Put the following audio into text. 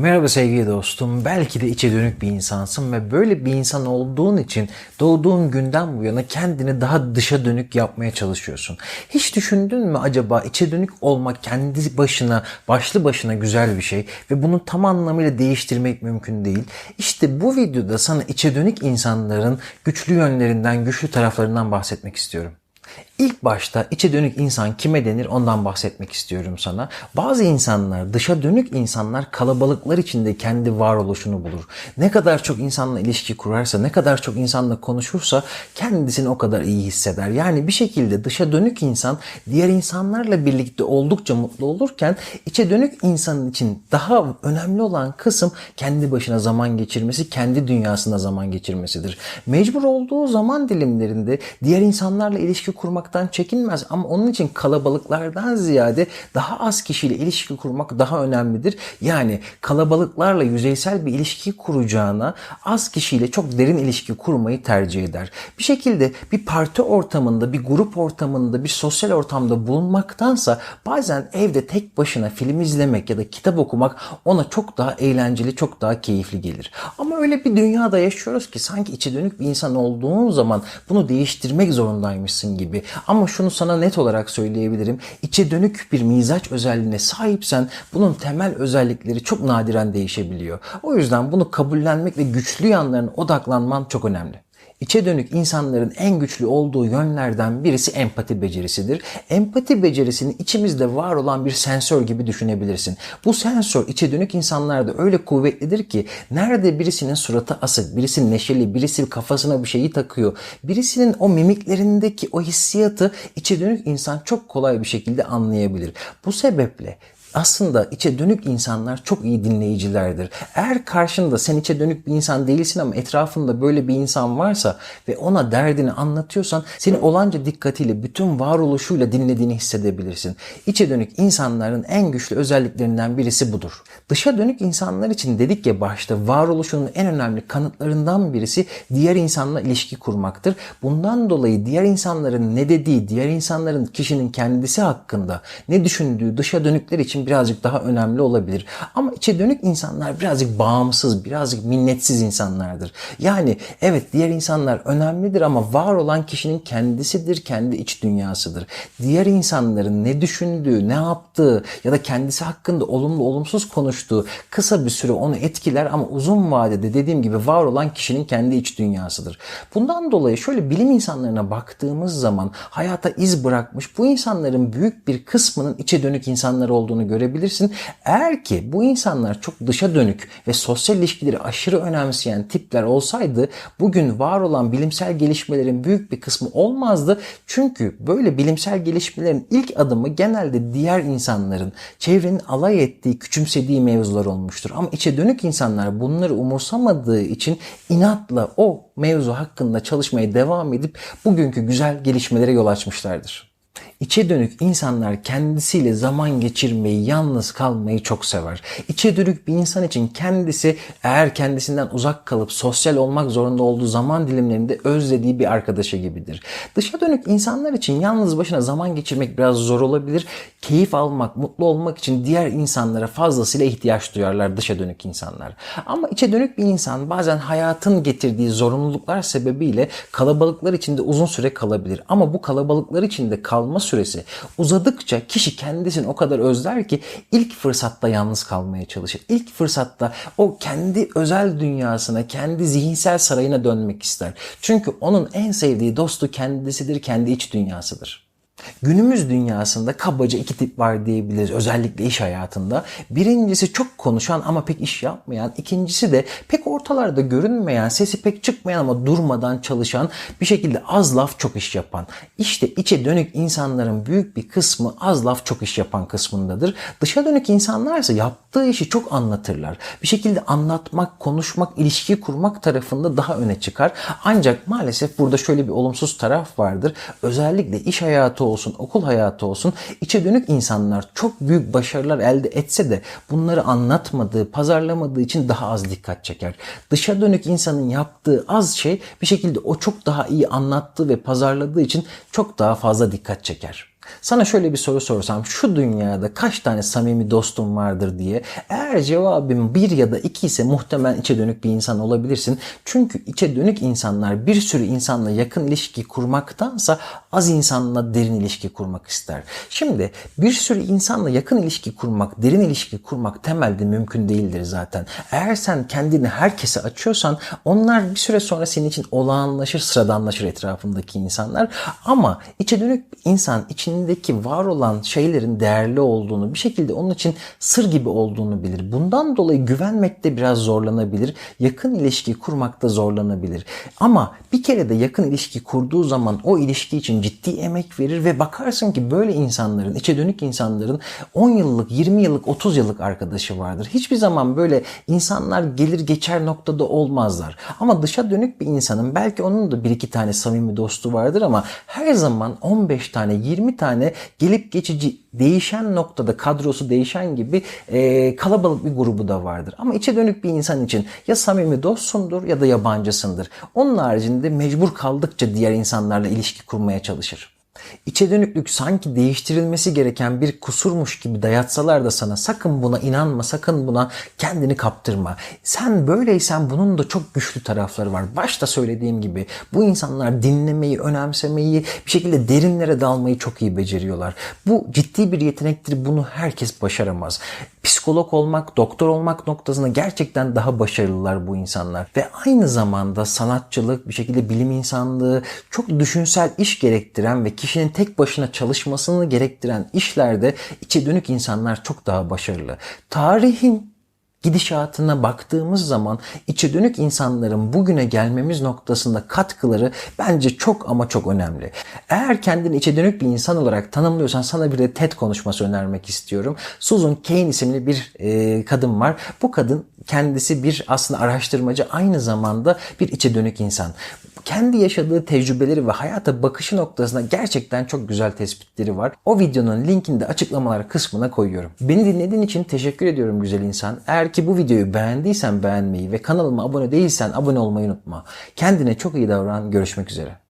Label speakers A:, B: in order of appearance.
A: Merhaba sevgili dostum. Belki de içe dönük bir insansın ve böyle bir insan olduğun için doğduğun günden bu yana kendini daha dışa dönük yapmaya çalışıyorsun. Hiç düşündün mü acaba içe dönük olmak kendi başına, başlı başına güzel bir şey ve bunu tam anlamıyla değiştirmek mümkün değil. İşte bu videoda sana içe dönük insanların güçlü yönlerinden, güçlü taraflarından bahsetmek istiyorum. İlk başta içe dönük insan kime denir ondan bahsetmek istiyorum sana. Bazı insanlar, dışa dönük insanlar kalabalıklar içinde kendi varoluşunu bulur. Ne kadar çok insanla ilişki kurarsa, ne kadar çok insanla konuşursa kendisini o kadar iyi hisseder. Yani bir şekilde dışa dönük insan diğer insanlarla birlikte oldukça mutlu olurken içe dönük insanın için daha önemli olan kısım kendi başına zaman geçirmesi, kendi dünyasında zaman geçirmesidir. Mecbur olduğu zaman dilimlerinde diğer insanlarla ilişki kurmaktan çekinmez ama onun için kalabalıklardan ziyade daha az kişiyle ilişki kurmak daha önemlidir. Yani kalabalıklarla yüzeysel bir ilişki kuracağına az kişiyle çok derin ilişki kurmayı tercih eder. Bir şekilde bir parti ortamında, bir grup ortamında, bir sosyal ortamda bulunmaktansa bazen evde tek başına film izlemek ya da kitap okumak ona çok daha eğlenceli, çok daha keyifli gelir. Ama öyle bir dünyada yaşıyoruz ki sanki içe dönük bir insan olduğun zaman bunu değiştirmek zorundaymışsın gibi. Ama şunu sana net olarak söyleyebilirim. İçe dönük bir mizaç özelliğine sahipsen bunun temel özellikleri çok nadiren değişebiliyor. O yüzden bunu kabullenmek ve güçlü yanlarına odaklanman çok önemli. İçe dönük insanların en güçlü olduğu yönlerden birisi empati becerisidir. Empati becerisini içimizde var olan bir sensör gibi düşünebilirsin. Bu sensör içe dönük insanlarda öyle kuvvetlidir ki nerede birisinin suratı asık, birisi neşeli, birisi kafasına bir şeyi takıyor, birisinin o mimiklerindeki o hissiyatı içe dönük insan çok kolay bir şekilde anlayabilir. Bu sebeple aslında içe dönük insanlar çok iyi dinleyicilerdir. Eğer karşında sen içe dönük bir insan değilsin ama etrafında böyle bir insan varsa ve ona derdini anlatıyorsan seni olanca dikkatiyle bütün varoluşuyla dinlediğini hissedebilirsin. İçe dönük insanların en güçlü özelliklerinden birisi budur. Dışa dönük insanlar için dedik ya başta varoluşunun en önemli kanıtlarından birisi diğer insanla ilişki kurmaktır. Bundan dolayı diğer insanların ne dediği, diğer insanların kişinin kendisi hakkında ne düşündüğü dışa dönükler için birazcık daha önemli olabilir. Ama içe dönük insanlar birazcık bağımsız, birazcık minnetsiz insanlardır. Yani evet diğer insanlar önemlidir ama var olan kişinin kendisidir, kendi iç dünyasıdır. Diğer insanların ne düşündüğü, ne yaptığı ya da kendisi hakkında olumlu olumsuz konuştuğu kısa bir süre onu etkiler ama uzun vadede dediğim gibi var olan kişinin kendi iç dünyasıdır. Bundan dolayı şöyle bilim insanlarına baktığımız zaman hayata iz bırakmış bu insanların büyük bir kısmının içe dönük insanlar olduğunu görebilirsin. Eğer ki bu insanlar çok dışa dönük ve sosyal ilişkileri aşırı önemseyen tipler olsaydı bugün var olan bilimsel gelişmelerin büyük bir kısmı olmazdı. Çünkü böyle bilimsel gelişmelerin ilk adımı genelde diğer insanların çevrenin alay ettiği, küçümsediği mevzular olmuştur. Ama içe dönük insanlar bunları umursamadığı için inatla o mevzu hakkında çalışmaya devam edip bugünkü güzel gelişmelere yol açmışlardır. İçe dönük insanlar kendisiyle zaman geçirmeyi, yalnız kalmayı çok sever. İçe dönük bir insan için kendisi eğer kendisinden uzak kalıp sosyal olmak zorunda olduğu zaman dilimlerinde özlediği bir arkadaşı gibidir. Dışa dönük insanlar için yalnız başına zaman geçirmek biraz zor olabilir. Keyif almak, mutlu olmak için diğer insanlara fazlasıyla ihtiyaç duyarlar dışa dönük insanlar. Ama içe dönük bir insan bazen hayatın getirdiği zorunluluklar sebebiyle kalabalıklar içinde uzun süre kalabilir. Ama bu kalabalıklar içinde kalma süresi uzadıkça kişi kendisini o kadar özler ki ilk fırsatta yalnız kalmaya çalışır. İlk fırsatta o kendi özel dünyasına, kendi zihinsel sarayına dönmek ister. Çünkü onun en sevdiği dostu kendisidir, kendi iç dünyasıdır. Günümüz dünyasında kabaca iki tip var diyebiliriz özellikle iş hayatında. Birincisi çok konuşan ama pek iş yapmayan. İkincisi de pek ortalarda görünmeyen, sesi pek çıkmayan ama durmadan çalışan, bir şekilde az laf çok iş yapan. İşte içe dönük insanların büyük bir kısmı az laf çok iş yapan kısmındadır. Dışa dönük insanlar ise yaptığı işi çok anlatırlar. Bir şekilde anlatmak, konuşmak, ilişki kurmak tarafında daha öne çıkar. Ancak maalesef burada şöyle bir olumsuz taraf vardır. Özellikle iş hayatı olsun, okul hayatı olsun içe dönük insanlar çok büyük başarılar elde etse de bunları anlatmadığı, pazarlamadığı için daha az dikkat çeker. Dışa dönük insanın yaptığı az şey bir şekilde o çok daha iyi anlattığı ve pazarladığı için çok daha fazla dikkat çeker. Sana şöyle bir soru sorsam şu dünyada kaç tane samimi dostum vardır diye eğer cevabım bir ya da iki ise muhtemelen içe dönük bir insan olabilirsin. Çünkü içe dönük insanlar bir sürü insanla yakın ilişki kurmaktansa az insanla derin ilişki kurmak ister. Şimdi bir sürü insanla yakın ilişki kurmak, derin ilişki kurmak temelde mümkün değildir zaten. Eğer sen kendini herkese açıyorsan onlar bir süre sonra senin için olağanlaşır, sıradanlaşır etrafındaki insanlar. Ama içe dönük insan içindeki var olan şeylerin değerli olduğunu, bir şekilde onun için sır gibi olduğunu bilir. Bundan dolayı güvenmekte biraz zorlanabilir. Yakın ilişki kurmakta zorlanabilir. Ama bir kere de yakın ilişki kurduğu zaman o ilişki için ciddi emek verir ve bakarsın ki böyle insanların, içe dönük insanların 10 yıllık, 20 yıllık, 30 yıllık arkadaşı vardır. Hiçbir zaman böyle insanlar gelir geçer noktada olmazlar. Ama dışa dönük bir insanın belki onun da bir iki tane samimi dostu vardır ama her zaman 15 tane, 20 tane gelip geçici değişen noktada kadrosu değişen gibi e, kalabalık bir grubu da vardır. Ama içe dönük bir insan için ya samimi dostsundur ya da yabancısındır. Onun haricinde mecbur kaldıkça diğer insanlarla ilişki kurmaya çalışır. İçe dönüklük sanki değiştirilmesi gereken bir kusurmuş gibi dayatsalar da sana sakın buna inanma, sakın buna kendini kaptırma. Sen böyleysen bunun da çok güçlü tarafları var. Başta söylediğim gibi bu insanlar dinlemeyi, önemsemeyi, bir şekilde derinlere dalmayı çok iyi beceriyorlar. Bu ciddi bir yetenektir. Bunu herkes başaramaz. Psikolog olmak, doktor olmak noktasında gerçekten daha başarılılar bu insanlar. Ve aynı zamanda sanatçılık, bir şekilde bilim insanlığı, çok düşünsel iş gerektiren ve kişinin tek başına çalışmasını gerektiren işlerde içe dönük insanlar çok daha başarılı. Tarihin gidişatına baktığımız zaman içe dönük insanların bugüne gelmemiz noktasında katkıları bence çok ama çok önemli. Eğer kendini içe dönük bir insan olarak tanımlıyorsan sana bir de TED konuşması önermek istiyorum. Susan Cain isimli bir e, kadın var. Bu kadın kendisi bir aslında araştırmacı aynı zamanda bir içe dönük insan. Kendi yaşadığı tecrübeleri ve hayata bakışı noktasında gerçekten çok güzel tespitleri var. O videonun linkini de açıklamalar kısmına koyuyorum. Beni dinlediğin için teşekkür ediyorum güzel insan. Ki bu videoyu beğendiysen beğenmeyi ve kanalıma abone değilsen abone olmayı unutma. Kendine çok iyi davran. Görüşmek üzere.